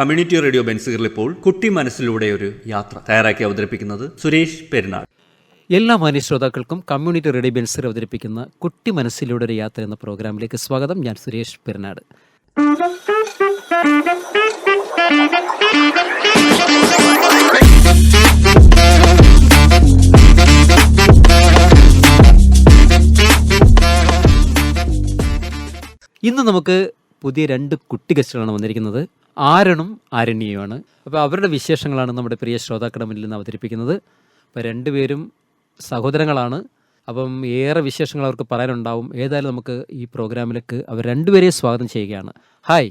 Community radio ബെൻസുകളിൽ ഇപ്പോൾ കുട്ടി മനസ്സിലൂടെ ഒരു യാത്ര തയ്യാറാക്കി അവതരിപ്പിക്കുന്നത് സുരേഷ് പെരുന്നാൾ. എല്ലാ മാന്യ ശ്രോതാക്കൾക്കും കമ്മ്യൂണിറ്റി റേഡിയോ ബെൻസർ അവതരിപ്പിക്കുന്ന കുട്ടി മനസ്സിലൂടെ ഒരു യാത്ര എന്ന പ്രോഗ്രാമിലേക്ക് സ്വാഗതം. ഞാൻ സുരേഷ് പെരുന്നാട് ഇന്ന് നമുക്ക് പുതിയ രണ്ട് കുട്ടി ഗസ്റ്റുകളാണ് വന്നിരിക്കുന്നത്. ആരണും ആരണ്യയുമാണ്. അപ്പോൾ അവരുടെ വിശേഷങ്ങളാണ് നമ്മുടെ പ്രിയ ശ്രോതാക്കളുടെ മുന്നിൽ നിന്ന് അവതരിപ്പിക്കുന്നത്. അപ്പോൾ രണ്ടുപേരും സഹോദരങ്ങളാണ്. അപ്പം ഏറെ വിശേഷങ്ങൾ അവർക്ക് പറയാനുണ്ടാവും. ഏതായാലും നമുക്ക് ഈ പ്രോഗ്രാമിലേക്ക് അവർ രണ്ടുപേരെയും സ്വാഗതം ചെയ്യുകയാണ്. ഹായ്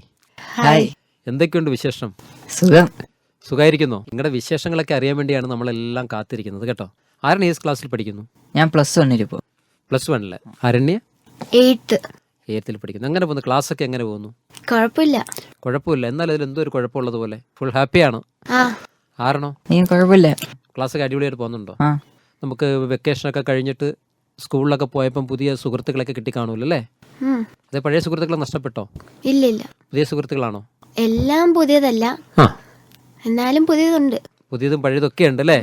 ഹായ് എന്തൊക്കെയുണ്ട് വിശേഷം? സുഖം. സുഖമായിരിക്കുന്നു നിങ്ങളുടെ വിശേഷങ്ങളൊക്കെ അറിയാൻ വേണ്ടിയാണ് നമ്മളെല്ലാം കാത്തിരിക്കുന്നത് കേട്ടോ. ആരണ ഏത് ക്ലാസ്സിൽ പഠിക്കുന്നു? ഞാൻ പ്ലസ് വണ്ണിൽ പ്ലസ് വണ്ണിൽ ആരണ്യ? എയ്ത്ത് ഏഴത്തിൽ പഠിക്കുന്നു. അങ്ങനെ പോകുന്നു. ക്ലാസ്സൊക്കെ എങ്ങനെ പോകുന്നു? കുഴപ്പമില്ല. കുഴപ്പമില്ല. എന്നാൽ ഇതിൽ എന്തോ ഒരു കുഴപ്പമുള്ളത് പോലെ. ഫുൾ ഹാപ്പിയാണ് ആ. ആരണോ? നീ കുഴപ്പമില്ല. ക്ലാസ്സൊക്കെ അടിപൊളിയായിട്ട് പോകുന്നുണ്ടോ? നമുക്ക് വെക്കേഷൻ ഒക്കെ കഴിഞ്ഞിട്ട് സ്കൂളിലൊക്കെ പോയപ്പം പുതിയ സുഹൃത്തുക്കളൊക്കെ കിട്ടി കാണൂലല്ലേ അതെ പഴയ സുഹൃത്തുക്കളെ നഷ്ടപ്പെട്ടോ? ഇല്ല ഇല്ല. പുതിയ സുഹൃത്തുക്കളാണോ? എല്ലാം പുതിയതല്ല. ആ. എന്നാലും പുതിയതുണ്ട്. പുതിയതും പഴയതൊക്കെ ഉണ്ട് അല്ലേ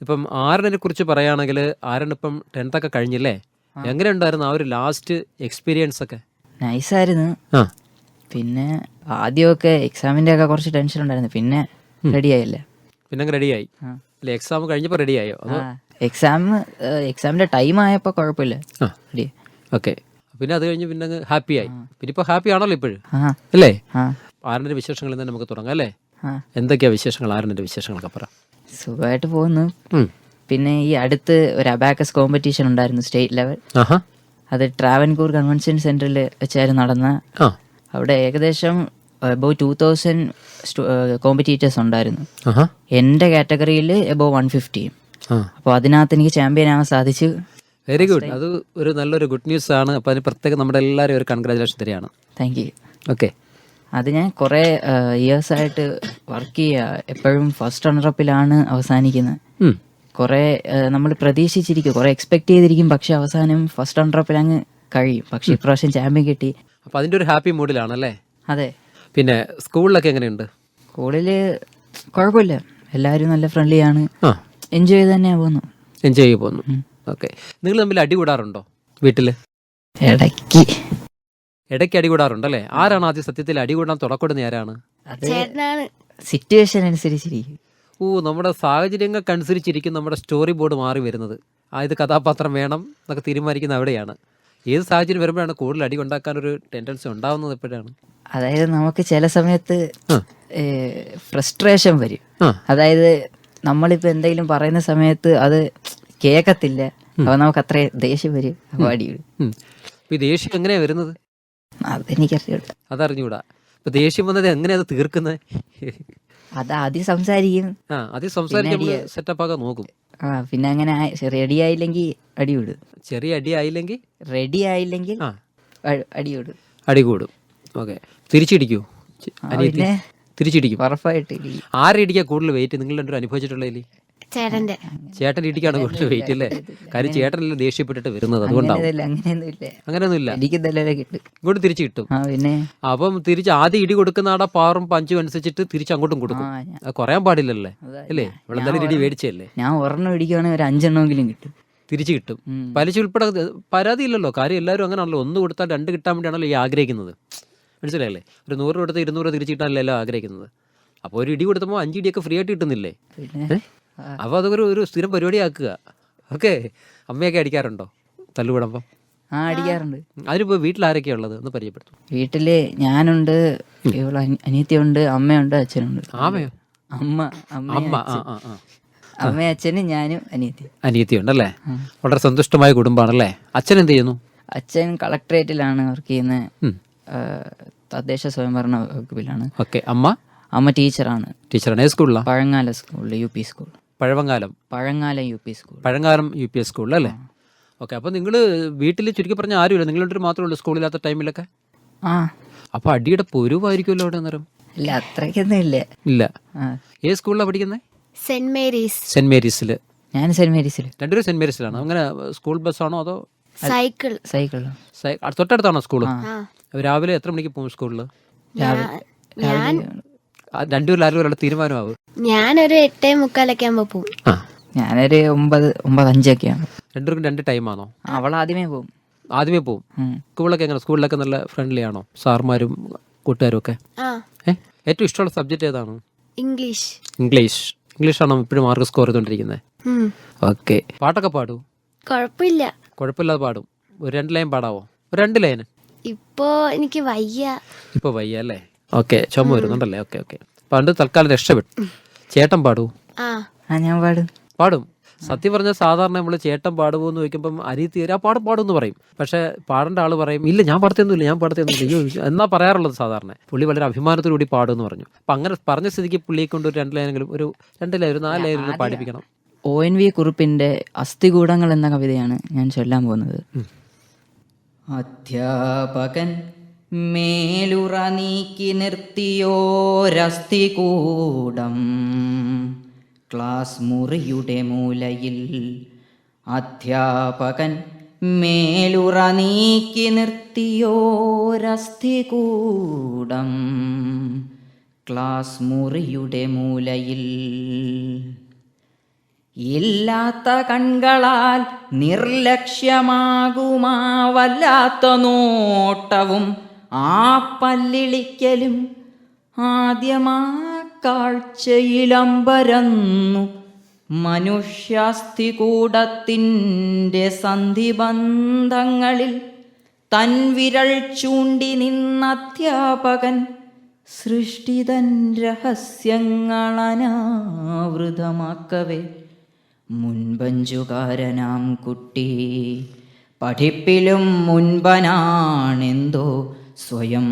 ഇപ്പം ആരനെ കുറിച്ച് പറയുകയാണെങ്കിൽ ആരൻ ഇപ്പം ടെൻത്ത് ഒക്കെ കഴിഞ്ഞില്ലേ? എങ്ങനെ ഉണ്ടായിരുന്നു ആ ഒരു ലാസ്റ്റ് എക്സ്പീരിയൻസ് ഒക്കെ? നൈസായിരുന്നു ആ. പിന്നെ ആദ്യമൊക്കെ എക്സാമിന്റെ ഒക്കെ കുറച്ച് ടെൻഷൻ ഉണ്ടായിരുന്നു. പിന്നെ റെഡി ആയില്ലേ. പിന്നെ അങ്ങ് റെഡിയായി. അല്ലെ എക്സാം കഴിഞ്ഞപ്പോൾ റെഡിയായോ അതോ? എക്സാം എക്സാമിന്റെ ടൈം ആയപ്പോ കുഴപ്പമില്ല. റെഡി ഓക്കെ പിന്നെ അത് കഴിഞ്ഞ് പിന്നെ അങ്ങ് ഹാപ്പി ആയി. പിന്നെ ഇപ്പോൾ ഹാപ്പി ആണല്ലോ ഇപ്പോഴും. അല്ലേ? ആ. ആരന്റെ വിശേഷങ്ങളിൽ നിന്ന് നമുക്ക് തുടങ്ങാം അല്ലേ? എന്തൊക്കെയാ വിശേഷങ്ങൾ? ആരുടെ വിശേഷങ്ങളൊക്കെ പറ. സുഖമായിട്ട് പോകുന്നു. പിന്നെ ഈ അടുത്ത് ഒരു അബാക്കസ് കോമ്പറ്റീഷൻ ഉണ്ടായിരുന്നു സ്റ്റേറ്റ് ലെവൽ അത് ട്രാവൻകൂർ കൺവെൻഷൻ സെന്ററിൽ വെച്ചായിരുന്നു നടന്ന. അവിടെ ഏകദേശം എബോ ടൂ തൗസൻഡ് കോമ്പറ്റീറ്റേഴ്സ് ഉണ്ടായിരുന്നു. എന്റെ എന്റെ കാറ്റഗറിയിൽ എബോ വൺ ഫിഫ്റ്റിയും അപ്പോൾ അതിനകത്ത് എനിക്ക് ചാമ്പ്യൻ ആവാൻ സാധിച്ചു. വെരി ഗുഡ് അത് ഒരു നല്ലൊരു ഗുഡ് ന്യൂസ് ആണ്. അപ്പോൾ അതിന് പ്രത്യേകം നമ്മുടെ എല്ലാവരും ഒരു കൺഗ്രാജുലേഷൻ തരികയാണ്. താങ്ക് യു ഓക്കെ അത് ഞാൻ കുറേ ഇയേഴ്സ് ആയിട്ട് വർക്ക് ചെയ്യുക. എപ്പോഴും ഫസ്റ്റ് റണ്ണറപ്പിലാണ് അവസാനിക്കുന്നത്. കുറേ നമ്മൾ പ്രതീക്ഷിച്ചിരിക്കും. കുറേ എക്സ്പെക്ട് ചെയ്തിരിക്കും. പക്ഷെ അവസാനം ഫസ്റ്റ് റണ്ണറപ്പിൽ അങ്ങ് കഴിയും. പക്ഷെ ഇപ്രാവശ്യം ചാമ്പ്യൻ കിട്ടി. അപ്പോൾ അതിന്റെ ഒരു ഹാപ്പി മൂഡിലാണല്ലേ അതെ. പിന്നെ സ്കൂളിലൊക്കെ എങ്ങനെയുണ്ട്? സ്കൂളിൽ കുഴപ്പമില്ല. എല്ലാവരും നല്ല ഫ്രണ്ട്ലി ആണ്. ആ. എൻജോയ് ചെയ്ത് തന്നെയാണ് പോകുന്നു. എൻജോയ് ചെയ്ത് പോകുന്നു. ഓക്കെ നിങ്ങൾ തമ്മിൽ അടി കൂടാറുണ്ടോ വീട്ടിൽ ഇടയ്ക്ക്. ഇടയ്ക്ക് അടി കൂടാറുണ്ടല്ലേ ആരാണ് ആദ്യം സത്യത്തിൽ അടി കൂടാൻ തുടക്കപ്പെടുന്ന ആരാണ്? സിറ്റുവേഷൻ അനുസരിച്ചിരിക്കും. ഓ നമ്മുടെ സാഹചര്യങ്ങൾക്കനുസരിച്ചിരിക്കും നമ്മുടെ സ്റ്റോറി ബോർഡ് മാറി വരുന്നത്. ആ ഇത് കഥാപാത്രം വേണം എന്നൊക്കെ തീരുമാനിക്കുന്ന അവിടെയാണ്. ഏത് സാഹചര്യം വരുമ്പോഴാണ് കൂടുതൽ അടി ഉണ്ടാക്കാൻ ഒരു ടെൻഡൻസി ഉണ്ടാവുന്നത് എപ്പോഴാണ്? അതായത് നമുക്ക് ചില സമയത്ത് ഫ്രസ്ട്രേഷൻ വരും. അതായത് നമ്മളിപ്പോൾ എന്തെങ്കിലും പറയുന്ന സമയത്ത് അത് കേൾക്കത്തില്ല അപ്പൊ നമുക്ക് അത്ര ദേഷ്യം വരും. അപ്പൊ അടി ഈ ദേഷ്യം എങ്ങനെയാ വരുന്നത്? അതെനിക്കറിയൂടാ അതറിഞ്ഞൂടാ. ഇപ്പൊ ദേഷ്യം വന്നത് എങ്ങനെയാ അത് തീർക്കുന്നത് അത് ആദ്യം സംസാരിക്കും. ആ ആദ്യം പിന്നെ സെറ്റപ്പ് ആക്കാൻ നോക്കും. ആ പിന്നെ അങ്ങനെ റെഡി ആയില്ലെങ്കിൽ അടി വിടും. ചെറിയ അടി ആയില്ലെങ്കിൽ? റെഡി ആയില്ലെങ്കിൽ ആ. അ- അടി കൂടും. ഓക്കെ. തിരിച്ചിടിക്കൂ. ആ, പിന്നെ തിരിച്ചിടിക്കും. ഉറപ്പായിട്ട് ആരടിക്കാ കൂടുതൽ വെയിറ്റ് നിങ്ങൾ രണ്ടും അനുഭവിച്ചിട്ടുള്ളതിൽ ചേട്ടന്റെ ചേട്ടൻ ഇടിക്കാണ് കുറച്ച് വെയിറ്റ് അല്ലേ കാര്യം ചേട്ടനല്ലേ ദേഷ്യപ്പെട്ടിട്ട് വരുന്നത് അതുകൊണ്ടാണ് അങ്ങനെയൊന്നുമില്ല ഇടിക്കുന്നല്ലേ കിട്ടും. ഇങ്ങോട്ട് തിരിച്ചു കിട്ടും. ആ പിന്നെ? അപ്പം തിരിച്ച് ആദ്യം ഇടി കൊടുക്കുന്ന ആടെ പാറും പഞ്ചും അനുസരിച്ചിട്ട് തിരിച്ച് അങ്ങോട്ടും കൊടുക്കും. കൊറയാൻ കുറയാൻ പാടില്ലല്ലേ? അല്ലേ? ഇവിടെ എന്തായാലും ഇടി മേടിച്ചല്ലേ ഞാൻ ഒരെണ്ണം ഇടിക്കുവാണെങ്കിൽ ഒരു അഞ്ചെണ്ണമെങ്കിലും കിട്ടും. തിരിച്ചു കിട്ടും. പലിശ ഉൾപ്പെടെ പരാതിയില്ലല്ലോ കാര്യം എല്ലാവരും അങ്ങനെയാണല്ലോ. ഒന്ന് കൊടുത്താൽ രണ്ട് കിട്ടാൻ വേണ്ടിയാണല്ലോ ഈ ആഗ്രഹിക്കുന്നത്. മനസ്സിലായല്ലേ? ഒരു നൂറ് രൂപ കൊടുത്ത് ഇരുന്നൂറ് രൂപ തിരിച്ചു കിട്ടാനല്ലോ എല്ലാം ആഗ്രഹിക്കുന്നത്? അപ്പോൾ ഒരു ഇടി കൊടുത്തപ്പോൾ അഞ്ച് ഇടിയൊക്കെ ഫ്രീ ആയിട്ട് കിട്ടുന്നില്ലേ? അപ്പോൾ അതൊരു ഒരു സ്ഥിരം പരിപാടിയാക്കുക. ഓക്കെ. അമ്മയൊക്കെ അടിക്കാറുണ്ടോ? തല്ലുകൂടുമ്പം ആ അടിക്കാറുണ്ട്. അതിനിപ്പോ വീട്ടിൽ ആരൊക്കെയാ ഉള്ളത്? ഒന്ന് പരിചയപ്പെടുത്തും. വീട്ടിൽ ഞാനുണ്ട് ഇവിടെ അനി- അനിയത്തിയുണ്ട് അമ്മയുണ്ട് അച്ഛനുണ്ട്. ആമയോ? അമ്മ അമ്മ അമ്മ ആ ആ ആ. അമ്മയും അച്ഛനും ഞാനും അനിയത്തി. അനിയത്തിയുണ്ടല്ലേ വളരെ സന്തുഷ്ടമായ കുടുംബമാണല്ലേ അച്ഛൻ എന്ത് ചെയ്യുന്നു? അച്ഛൻ കളക്ടറേറ്റിലാണ് വർക്ക് ചെയ്യുന്നത്. തദ്ദേശ സ്വയംഭരണ വകുപ്പിലാണ്. ഓക്കെ. അമ്മ? അമ്മ ടീച്ചറാണ്. ടീച്ചറാണ്. സ്കൂളിലാണ് പഴങ്ങാല സ്കൂളിൽ U P school. Pazhavankalam Pazhangalam U P school. Pazhankalam U P S സ്കൂളിൽ അല്ലേ ഓക്കെ അപ്പോൾ നിങ്ങൾ വീട്ടിൽ ചുരുക്കി പറഞ്ഞ ആരുമില്ല? നിങ്ങൾ രണ്ടുപേരും മാത്രമേ ഉള്ളൂ സ്കൂളില്ലാത്ത ടൈമിലൊക്കെ? ആ. അപ്പോൾ അടിയുടെ പൊരുവായിരിക്കുമല്ലോ അവിടെ അന്നേരം ഇല്ല അത്രയ്ക്കൊന്നും ഇല്ല. ഇല്ല. ഏത് സ്കൂളിലാണ് പഠിക്കുന്നത് സെന്റ് മേരീസ്. സെന്റ് മേരീസിൽ ഞാൻ സെന്റ് മേരീസിൽ രണ്ടുപേരും സെന്റ് മേരീസിലാണ്? അങ്ങനെ സ്കൂൾ ബസ്സാണോ അതോ? സൈക്കിൾ. സൈക്കിൾ തൊട്ടടുത്താണോ സ്കൂൾ രാവിലെ എത്ര മണിക്ക് പോകും സ്കൂളിൽ ഞാൻ ഞാൻ ആ രണ്ടുപേരും ആരും ഒരാളുടെ തീരുമാനമാവും. ഞാനൊരു എട്ടേ മുക്കാലൊക്കെ ആകുമ്പോ പോവും. ആ. ഞാനൊരു ഒമ്പത് ഒമ്പത് അഞ്ചൊക്കെയാണ് രണ്ടുപേർക്കും രണ്ട് ടൈമാണോ? അവൾ ആദ്യമേ പോകും ആദ്യമേ പോകും ഉം. സ്കൂളിലൊക്കെ എങ്ങനെ? സ്കൂളിലൊക്കെ നല്ല ഫ്രണ്ട്ലി ആണോ? സാർമാരും കൂട്ടുകാരും ഒക്കെ ആ. ഏ? ഏറ്റവും ഇഷ്ടമുള്ള സബ്ജക്റ്റ് ഏതാണ്? ഇംഗ്ലീഷ് ഇംഗ്ലീഷ് ഇംഗ്ലീഷാണോ ഇപ്പോഴും മാർക്ക് സ്കോർ ചെയ്തുകൊണ്ടിരിക്കുന്നത് ഉം. ഓക്കെ പാട്ടൊക്കെ പാടും? കുഴപ്പമില്ല കുഴപ്പമില്ലാതെ പാടും. ഒരു രണ്ട് ലൈൻ പാടാവോ? ഒരു രണ്ട് ലൈൻ ഇപ്പോ എനിക്ക് വയ്യ. ഇപ്പോൾ വയ്യ അല്ലേ? ഓക്കെ ചുമ വരുന്നുണ്ടല്ലേ? Okay okay. പണ്ട് തൽക്കാലം രക്ഷപ്പെട്ടു. ചേട്ടൻ പാടൂ. ആ. ഞാൻ പാടും. പാടും. സത്യം പറഞ്ഞാൽ സാധാരണ നമ്മൾ ചേട്ടൻ പാടുമോ എന്ന് ചോദിക്കുമ്പം അരി തീരാ ആ പാടും പാടും എന്ന് പറയും. പക്ഷേ പാടേണ്ട ആൾ പറയും ഇല്ല ഞാൻ പാടത്തൊന്നുമില്ല ഞാൻ പാടത്തൊന്നുമില്ല അയ്യോ എന്നാ പറയാറുള്ളത് സാധാരണ. പുള്ളി വളരെ അഭിമാനത്തോടുകൂടി പാടും എന്ന് പറഞ്ഞു. അപ്പം അങ്ങനെ പറഞ്ഞ സ്ഥിതിക്ക് പുള്ളിയെ കൊണ്ട് ഒരു രണ്ട് ലൈനെങ്കിലും ഒരു രണ്ട് ലൈൻ ഒരു നാല് ലൈൻ പാടിപ്പിക്കണം. ഒ എൻ വി കുറുപ്പിന്റെ അസ്ഥികൂടങ്ങൾ എന്ന കവിതയാണ് ഞാൻ ചൊല്ലാൻ പോകുന്നത്. അധ്യാപകൻ മേലുറ നീക്കി നിർത്തിയോരസ്ഥികൂടം. ക്ലാസ് മുറിയുടെ മൂലയിൽ അധ്യാപകൻ മേലുറ നീക്കി നിർത്തിയോരസ്ഥികൂടം. ക്ലാസ് മുറിയുടെ മൂലയിൽ ഇല്ലാത്ത കൺകളാൽ നിർലക്ഷ്യമാകുമാ വല്ലാത്ത നോട്ടവും ആ പല്ലിളിക്കലും ആദ്യമാ കാഴ്ചയിലമ്പരന്നു. മനുഷ്യാസ്ഥികൂടത്തിന്റെ സന്ധിബന്ധങ്ങളിൽ തൻ വിരൽ ചൂണ്ടി നിന്നധ്യാപകൻ സൃഷ്ടിതൻ രഹസ്യങ്ങളനാവൃതമാക്കവേ. മുൻപഞ്ചുകാരനാം കുട്ടി പഠിപ്പിലും മുൻപനാണെന്തോ സ്വയം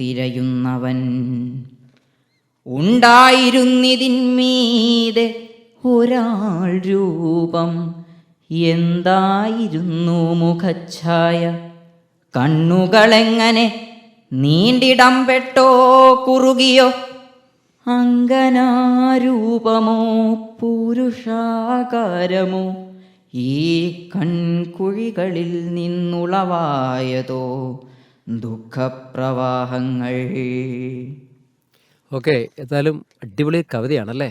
തിരയുന്നവൻ ഉണ്ടായിരുന്നിതിന്മീതെ ഒരാൾ രൂപം എന്തായിരുന്നു മുഖച്ഛായ? കണ്ണുകളെങ്ങനെ നീണ്ടിടം പെട്ടോ കുറുകിയോ? അങ്കനാരൂപമോ പുരുഷാകാരമോ? ഈ കൺകുഴികളിൽ നിന്നുളവായതോ? ദുഃഖപ്രവാഹങ്ങൾ. ഓക്കെ ഏതായാലും അടിപൊളി കവിതയാണല്ലേ?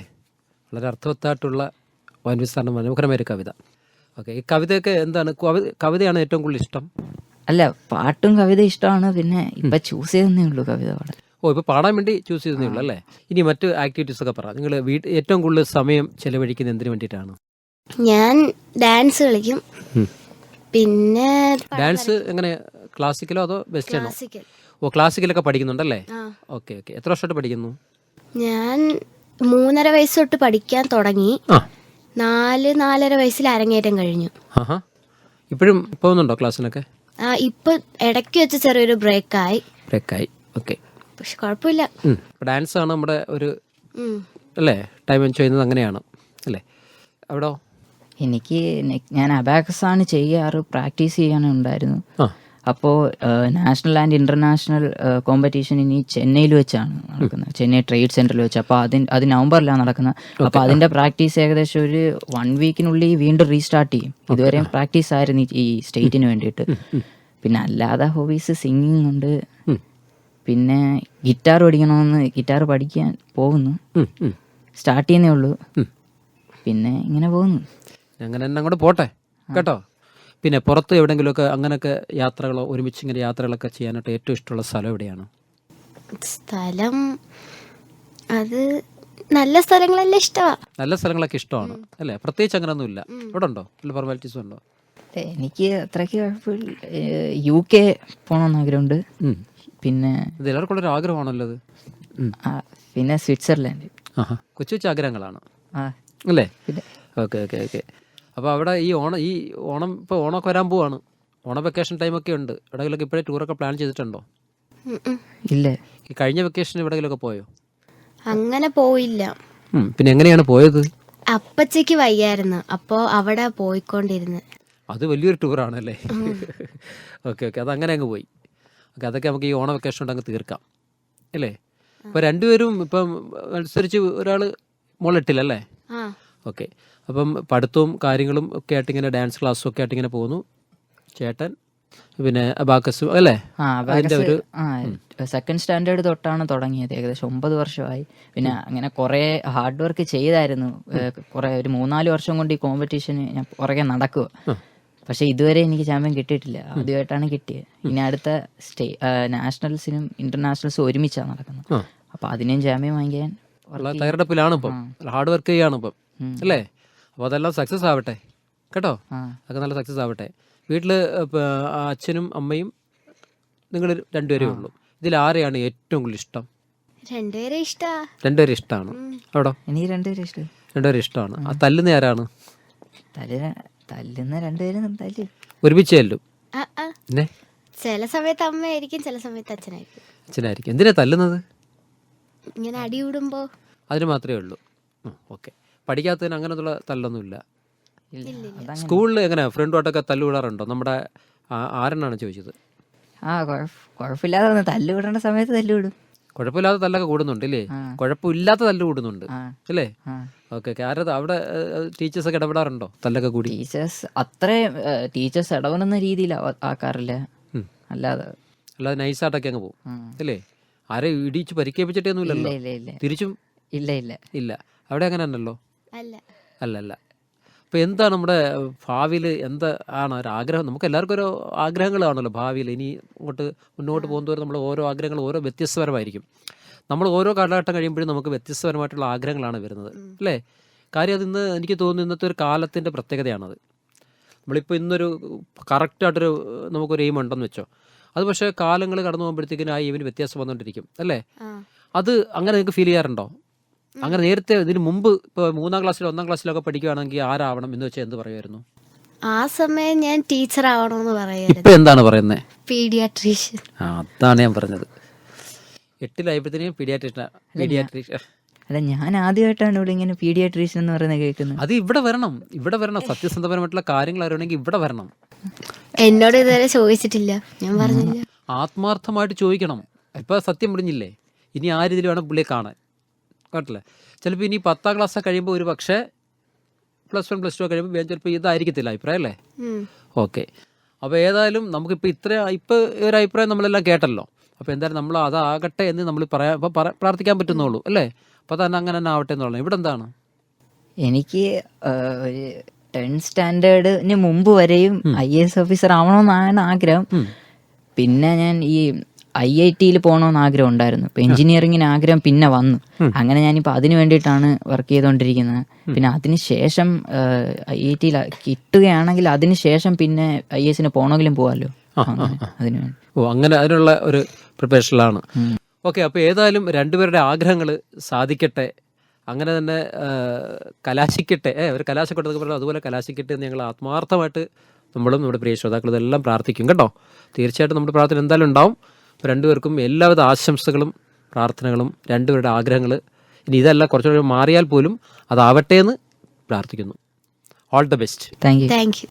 വളരെ അർത്ഥവത്തായിട്ടുള്ള വാൻവിസാറിന്റെ മനോഹരമായ ഒരു കവിത. ഓക്കെ ഈ കവിതയൊക്കെ എന്താണ്? കവിതയാണ് ഏറ്റവും കൂടുതൽ ഇഷ്ടം. അല്ല പാട്ടും കവിത ഇഷ്ടമാണ് പിന്നെ ഇപ്പൊ ചൂസ് ചെയ്തേ ഉള്ളൂ കവിത പാടാൻ ഓ ഇപ്പോൾ പാടാൻ വേണ്ടി ചൂസ് ചെയ്തേ ഉള്ളൂ അല്ലേ? ഇനി മറ്റ് ആക്ടിവിറ്റീസ് ഒക്കെ പറ. നിങ്ങൾ വീട്ട് ഏറ്റവും കൂടുതൽ സമയം ചെലവഴിക്കുന്നത് എന്തിനു വേണ്ടിയിട്ടാണ്? ഞാൻ ഡാൻസ് കളിക്കും. പിന്നെ ഡാൻസ് എങ്ങനെ? ക്ലാസിക്കലോ അതോ വെസ്റ്റേണോ ക്ലാസിക്കൽ ഓ ക്ലാസിക്കലൊക്കെ പഠിക്കുന്നുണ്ടല്ലേ? ഓക്കെ ഓക്കെ എത്ര വർഷമായിട്ട് പഠിക്കുന്നു? ഞാൻ മൂന്നര വയസ്സ് തൊട്ട് പഠിക്കാൻ തുടങ്ങി. ആ. നാല് നാലര വയസ്സിൽ അരങ്ങേറ്റം കഴിഞ്ഞു. ആഹാ. ഇപ്പോഴും പോകുന്നുണ്ടോ ക്ലാസ്സിനൊക്കെ? ആ ഇപ്പൊ ഇടയ്ക്ക് വെച്ച് ചെറിയൊരു ബ്രേക്കായി ബ്രേക്കായി ഓക്കെ പക്ഷെ കുഴപ്പമില്ല. ഡാൻസ് ആണ് നമ്മുടെ ഒരു ഉം. അല്ലേ? ടൈം എൻജോയ് ചെയ്യുന്നത് അങ്ങനെയാണ്. അല്ലേ? അവിടോ? എനിക്ക് ഞാൻ അബാക്കസ് ആണ് ചെയ്യാറ് പ്രാക്ടീസ് ചെയ്യാനുണ്ടായിരുന്നു അപ്പോൾ നാഷണൽ ആൻഡ് ഇന്റർനാഷണൽ കോമ്പറ്റീഷൻ ഇനി ചെന്നൈയിൽ വെച്ചാണ് നടക്കുന്നത്. ചെന്നൈ ട്രേഡ് സെന്ററിൽ വെച്ച്. അപ്പോൾ അതിന് അത് നവംബറിലാണ് നടക്കുന്നത്. അപ്പോൾ അതിന്റെ പ്രാക്ടീസ് ഏകദേശം ഒരു വൺ വീക്കിനുള്ളിൽ വീണ്ടും റീസ്റ്റാർട്ട് ചെയ്യും. ഇതുവരെയും പ്രാക്ടീസ് ആയിരുന്നു ഈ- സ്റ്റേറ്റിന് വേണ്ടിയിട്ട്. പിന്നെ അല്ലാതെ ഹോബീസ് സിംഗിങ് ഉണ്ട്. പിന്നെ ഗിറ്റാർ പഠിക്കണമെന്ന് ഗിറ്റാർ പഠിക്കാൻ പോകുന്നു. സ്റ്റാർട്ട് ചെയ്യുന്നേ ഉള്ളൂ. പിന്നെ ഇങ്ങനെ പോകുന്നു. അങ്ങനെ തന്നെ അങ്ങോട്ട് പോട്ടെ. കേട്ടോ? പിന്നെ പുറത്ത് എവിടെയെങ്കിലുമൊക്കെ അങ്ങനെയൊക്കെ യാത്രകളോ ഒരുമിച്ച് ഇങ്ങനെ യാത്രകളൊക്കെ ചെയ്യാനായിട്ട് ഏറ്റവും ഇഷ്ടമുള്ള സ്ഥലം എവിടെയാണ്? സ്ഥലം അത് നല്ല സ്ഥലങ്ങളെല്ലാം ഇഷ്ടമാ നല്ല സ്ഥലങ്ങളൊക്കെ ഇഷ്ടമാണ് അല്ലേ? പ്രത്യേകിച്ച് അങ്ങനെയൊന്നുമില്ല ഇവിടെ ഉണ്ടോ? വല്ല ഫോർമാലിറ്റീസ് ഉണ്ടോ? എനിക്ക് അത്രയ്ക്ക് കുഴപ്പമില്ല. യു കെ പോകണമെന്ന് ആഗ്രഹമുണ്ട്. പിന്നെ ഇത് എല്ലാവർക്കും ഉള്ളൊരു ആഗ്രഹമാണല്ലോ അത്. പിന്നെ സ്വിറ്റ്സർലാൻഡ്. കൊച്ചു കൊച്ചു ആഗ്രഹങ്ങളാണ്. അല്ലേ? പിന്നെ ഓക്കെ ഓക്കെ ഓക്കെ. അപ്പോൾ അവിടെ ഈ ഓണം ഈ ഓണം ഇപ്പോൾ ഓണമൊക്കെ വരാൻ പോവാണ്. ഓണ വെക്കേഷൻ ടൈമൊക്കെ ഉണ്ട്. എവിടെയെങ്കിലൊക്കെ ഇപ്പോഴേ ടൂറൊക്കെ പ്ലാൻ ചെയ്തിട്ടുണ്ടോ. ഇല്ല. ഈ കഴിഞ്ഞ വെക്കേഷൻ എവിടെയെങ്കിലൊക്കെ പോയോ? അങ്ങനെ പോയില്ല. പിന്നെ എങ്ങനെയാണ് പോയത്? അപ്പച്ചയ്ക്ക് വയ്യായിരുന്നു. അപ്പോ അവിടെ പോയിക്കൊണ്ടിരുന്ന്. അത് വലിയൊരു ടൂറാണല്ലേ ഓക്കെ ഓക്കെ അത് അങ്ങനെ അങ്ങ് പോയി. ഓക്കെ അതൊക്കെ നമുക്ക് ഈ ഓണ വെക്കേഷൻ കൊണ്ട് അങ്ങ് തീർക്കാം. അല്ലേ? അപ്പോൾ രണ്ടുപേരും ഇപ്പം അനുസരിച്ച് ഒരാൾ മുകളിട്ടില്ലല്ലേ ആ ഓക്കെ. അപ്പം പഠിത്തവും കാര്യങ്ങളും ഒക്കെ ആയിട്ട് ഇങ്ങനെ ഡാൻസ് ക്ലാസ്സും ഒക്കെ ആയിട്ട് ഇങ്ങനെ പോകുന്നു. ചേട്ടൻ പിന്നെ അബാക്കസ് അല്ലേ? അതിന്റെ ഒരു സെക്കൻഡ് സ്റ്റാൻഡേർഡ് തൊട്ടാണ് തുടങ്ങിയത്. ഏകദേശം ഒമ്പത് വർഷമായി. പിന്നെ അങ്ങനെ കുറേ ഹാർഡ് വർക്ക് ചെയ്തായിരുന്നു. കുറെ ഒരു മൂന്നാൽ വർഷം കൊണ്ട് ഈ കോമ്പറ്റീഷന് ഞാൻ പുറകെ നടക്കുക. പക്ഷെ ഇതുവരെ എനിക്ക് ചാമ്പ്യൻ കിട്ടിയിട്ടില്ല. ആദ്യമായിട്ടാണ് കിട്ടിയത്. ഇനി അടുത്ത സ്റ്റേ നാഷണൽസിനും ഇന്റർനാഷണൽസും ഒരുമിച്ചാണ് നടക്കുന്നത്. അപ്പൊ അതിനും ചാമ്പ്യൻ വാങ്ങിക്കാൻ തയ്യാറെടുപ്പിലാണ് ഇപ്പം. ഹാർഡ് വർക്ക് ചെയ്യാണ് ഇപ്പം. അല്ലേ? അപ്പോൾ അതെല്ലാം സക്സസ് ആവട്ടെ. കേട്ടോ? അതൊക്കെ നല്ല സക്സസ് ആവട്ടെ. വീട്ടിൽ അച്ഛനും അമ്മയും നിങ്ങൾ രണ്ടുപേരേ ഉള്ളൂ. ഇതിൽ ആരെയാണ് ഏറ്റവും കൂടുതൽ ഇഷ്ടം? രണ്ടുപേരെ ഇഷ്ടാ. രണ്ടുപേരും ഇഷ്ടമാണ് അവിടെ എനിക്ക് രണ്ടുപേരും ഇഷ്ടം. രണ്ടുപേരെ ഇഷ്ടമാണ്. ആ. തല്ലുന്ന ആരാണ്? തല്ല് തല്ലുന്ന രണ്ടുപേരും തല്ല്. ഒരുമിച്ച് പിന്നെ? ചില സമയത്ത് അമ്മയായിരിക്കും ചില സമയത്ത് അച്ഛനായിരിക്കും. അച്ഛനായിരിക്കും. എന്തിനാ തല്ലുന്നത്? ഇങ്ങനെ അടി കൂടുമ്പോ. അതിന് മാത്രമേ ഉള്ളൂ. ഓക്കെ. പഠിക്കാത്തതിന് അങ്ങനത്തുള്ള തല്ലൊന്നുമില്ല. ഇല്ല സ്കൂളിൽ എങ്ങനെ ഫ്രണ്ടുമായിട്ടൊക്കെ തല്ലുവിടാറുണ്ടോ നമ്മുടെ ആരെന്നാണ് ആരെണ്ണാണ് ചോദിച്ചത്? ആ കുഴപ്പ- കുഴപ്പമില്ലാതെ സമയത്ത് കുഴപ്പമില്ലാത്ത തല്ലൊക്കെ കൂടുന്നുണ്ട് അല്ലേ. കുഴപ്പമില്ലാത്ത തല്ല് കൂടുന്നുണ്ട് അല്ലേ ഓക്കെ ഓക്കെ. ആരത് അവിടെ ടീച്ചേഴ്സൊക്കെ ഇടപെടാറുണ്ടോ തല്ലൊക്കെ കൂടി? ടീച്ചേഴ്സ് അത്രയും ടീച്ചേഴ്സ് ഇടപെടുന്ന രീതിയിൽ ആക്കാറില്ല. അല്ലാതെ. അല്ലാതെ നൈസായിട്ടൊക്കെ അങ്ങ് പോകും അല്ലേ ആരെ ഇടിച്ച് ഇല്ല ഇല്ല തിരിച്ചും? ഇല്ല ഇല്ല. ഇല്ല. അവിടെ അങ്ങനെ ഉണ്ടല്ലോ അല്ല. അല്ല അപ്പോൾ എന്താ നമ്മുടെ ഭാവിയിൽ എന്താ ആണ് ഒരു ആഗ്രഹം? നമുക്ക് എല്ലാവർക്കും ഓരോ ആഗ്രഹങ്ങളാണല്ലോ ഭാവിയിൽ. ഇനി ഇങ്ങോട്ട് മുന്നോട്ട് പോകുന്നതോറും നമ്മൾ ഓരോ ആഗ്രഹങ്ങൾ ഓരോ വ്യത്യസ്തപരമായിരിക്കും. നമ്മൾ ഓരോ കാലഘട്ടം കഴിയുമ്പോഴും നമുക്ക് വ്യത്യസ്തപരമായിട്ടുള്ള ആഗ്രഹങ്ങളാണ് വരുന്നത് അല്ലേ? കാര്യം അത് ഇന്ന് എനിക്ക് തോന്നുന്നു ഇന്നത്തെ ഒരു കാലത്തിന്റെ പ്രത്യേകതയാണത്. നമ്മളിപ്പോൾ ഇന്നൊരു കറക്റ്റായിട്ടൊരു നമുക്കൊരു എയിം ഉണ്ടെന്ന് വെച്ചോ. അത് പക്ഷേ കാലങ്ങൾ കടന്നു പോകുമ്പോഴത്തേക്കിനും ആ എയിമിന് വ്യത്യാസം വന്നുകൊണ്ടിരിക്കും അല്ലേ? അത് അങ്ങനെ നിങ്ങൾക്ക് ഫീൽ ചെയ്യാറുണ്ടോ? അങ്ങനെ നേരത്തെ ഇതിന് മുമ്പ് ഇപ്പൊ മൂന്നാം ക്ലാസ്സിലോ ഒന്നാം ക്ലാസ്സിലൊക്കെ പഠിക്കുകയാണെങ്കിൽ ആരാവണം എന്ന് വെച്ചാൽ എന്ത് പറയുമായിരുന്നു? ആ സമയം ഞാൻ ടീച്ചർ ആവണമെന്ന് പറയുന്നത് ഇപ്പൊ എന്താണ് പറയുന്നത് പീഡിയാട്രീഷ്യൻ ആ അതാണ് ഞാൻ പറഞ്ഞത്. എട്ടിലായപ്പോഴത്തേനും പീഡിയാട്രീഷ്യൻ പീഡിയാട്രീഷ്യൻ അല്ല ഞാൻ ആദ്യമായിട്ടാണ് ഇവിടെ ഇങ്ങനെ പീഡിയാട്രീഷ്യൻ എന്ന് പറയുന്നത് കേൾക്കുന്നത്. അത് ഇവിടെ വരണം. ഇവിടെ വരണം. സത്യസന്ധപരമായിട്ടുള്ള കാര്യങ്ങൾ അറിയണമെങ്കിൽ ഇവിടെ വരണം. എന്നോട് ഇതുവരെ ചോദിച്ചിട്ടില്ല. ഞാൻ പറഞ്ഞില്ല. ആത്മാർത്ഥമായിട്ട് ചോദിക്കണം. ഇപ്പൊ സത്യം മുടിഞ്ഞില്ലേ ഇനി ആ രീതിയിൽ വേണം പുള്ളിയെ കാണാൻ. കേട്ടില്ലേ ചിലപ്പോൾ ഇനി പത്താം ക്ലാസ് കഴിയുമ്പോൾ ഒരു പക്ഷേ പ്ലസ് വൺ പ്ലസ് ടു കഴിയുമ്പോൾ ഞാൻ ചിലപ്പോൾ ഇതായിരിക്കത്തില്ല അഭിപ്രായം അല്ലേ. ഓക്കെ. അപ്പോൾ ഏതായാലും നമുക്കിപ്പോൾ ഇത്ര ഇപ്പോൾ ഒരു അഭിപ്രായം നമ്മളെല്ലാം കേട്ടല്ലോ. അപ്പോൾ എന്തായാലും നമ്മൾ അതാകട്ടെ എന്ന് നമ്മൾ പറയാൻ ഇപ്പോൾ പറ പ്രാർത്ഥിക്കാൻ പറ്റുന്നുള്ളൂ അല്ലേ? അപ്പോൾ തന്നെ അങ്ങനെ തന്നെ ആവട്ടെ എന്ന് പറഞ്ഞു ഇവിടെ എന്താണ്? എനിക്ക് ഒരു ടെൻ സ്റ്റാൻഡേർഡിന് മുമ്പ് വരെയും ഐ എസ് ഓഫീസർ ആവണമെന്നാണ് ആഗ്രഹം. പിന്നെ ഞാൻ ഈ ഐ ഐ ടിയിൽ പോകണമെന്ന് ആഗ്രഹം ഉണ്ടായിരുന്നു. ഇപ്പൊ എഞ്ചിനീയറിംഗിന് ആഗ്രഹം പിന്നെ വന്നു. അങ്ങനെ ഞാനിപ്പോൾ അതിന് വേണ്ടിയിട്ടാണ് വർക്ക് ചെയ്തുകൊണ്ടിരിക്കുന്നത് പിന്നെ അതിന് ശേഷം ഐ ഐ ടിയിൽ കിട്ടുകയാണെങ്കിൽ അതിന് ശേഷം പിന്നെ ഐ എസിന് പോകണമെങ്കിലും പോകാമല്ലോ അതിന് വേണ്ടി. ഓ അങ്ങനെ അതിനുള്ള ഒരു പ്രിപ്പറേഷനിലാണ്. ഓക്കെ അപ്പോൾ ഏതായാലും രണ്ടുപേരുടെ ആഗ്രഹങ്ങൾ സാധിക്കട്ടെ. അങ്ങനെ തന്നെ കലാശിക്കട്ടെ. ഏ ഒരു കലാശക്കൊട്ടൊക്കെ പറഞ്ഞാൽ അതുപോലെ കലാശിക്കട്ടെ എന്ന് ഞങ്ങൾ ആത്മാർത്ഥമായിട്ട് നമ്മളും നമ്മുടെ പ്രിയ ശ്രോതാക്കളും ഇതെല്ലാം പ്രാർത്ഥിക്കും. കേട്ടോ? തീർച്ചയായിട്ടും നമ്മുടെ പ്രാർത്ഥന എന്തായാലും ഉണ്ടാവും. രണ്ടുപേർക്കും എല്ലാവിധ ആശംസകളും പ്രാർത്ഥനകളും രണ്ടുപേരുടെ ആഗ്രഹങ്ങൾ ഇനി ഇതല്ല കുറച്ചുകൂടി മാറിയാൽ പോലും അതാവട്ടെ എന്ന് പ്രാർത്ഥിക്കുന്നു. All the best thank you thank you